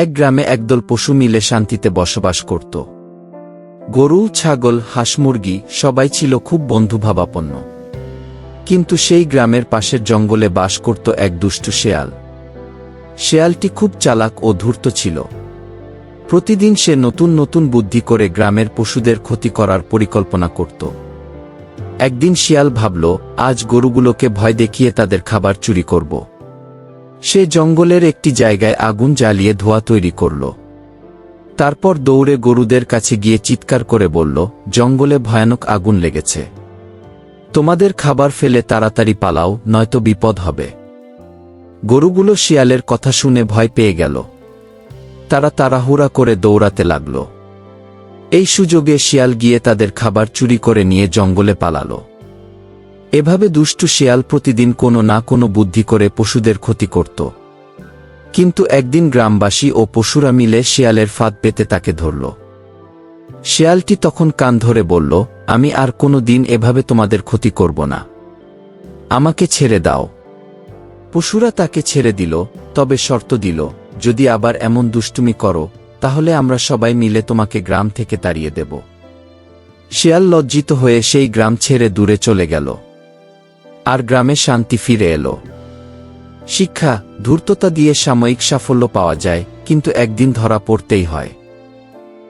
এক গ্রামে একদল পশু মিলে শান্তিতে বসবাস করত। গরু, ছাগল, হাঁস, মুরগি সবাই ছিল খুব বন্ধুভাবাপন্ন। কিন্তু সেই গ্রামের পাশের জঙ্গলে বাস করত এক দুষ্টু শেয়াল। শেয়ালটি খুব চালাক ও ধূর্ত ছিল। প্রতিদিন সে নতুন নতুন বুদ্ধি করে গ্রামের পশুদের ক্ষতি করার পরিকল্পনা করত। একদিন শিয়াল ভাবল, আজ গরুগুলোকে ভয় দেখিয়ে তাদের খাবার চুরি করব। সে জঙ্গলের একটি জায়গায় আগুন জ্বালিয়ে ধোয়া তৈরি করল। তারপর দৌড়ে গরুদের কাছে গিয়ে চিৎকার করে বলল, জঙ্গলে ভয়ানক আগুন লেগেছে। তোমাদের খাবার ফেলে তাড়াতাড়ি পালাও, নয়তো বিপদ হবে। গরুগুলো শিয়ালের কথা শুনে ভয় পেয়ে গেল। তারা তাড়াহুড়া করে দৌড়াতে লাগল। এই সুযোগে শিয়াল গিয়ে তাদের খাবার চুরি করে নিয়ে জঙ্গলে পালালো। এভাবে দুষ্টু শিয়াল প্রতিদিন কোনো না কোনো বুদ্ধি করে পশুদের ক্ষতি করত। কিন্তু একদিন গ্রামবাসী ও পশুরা মিলে শিয়ালের ফাঁদ পেতে তাকে ধরল। শিয়ালটি তখন কান ধরে বলল, আমি আর কোনো দিন এভাবে তোমাদের ক্ষতি করব না। আমাকে ছেড়ে দাও। পশুরা তাকে ছেড়ে দিল, তবে শর্ত দিল, যদি আবার এমন দুষ্টুমি করো, তাহলে আমরা সবাই মিলে তোমাকে গ্রাম থেকে তাড়িয়ে দেব। শিয়াল লজ্জিত হয়ে সেই গ্রাম ছেড়ে দূরে চলে গেল। আর গ্রামে শান্তি ফিরে এলো। শিক্ষা, ধূর্ততা দিয়ে সাময়িক সাফল্য পাওয়া যায়, কিন্তু একদিন ধরা পড়তেই হয়।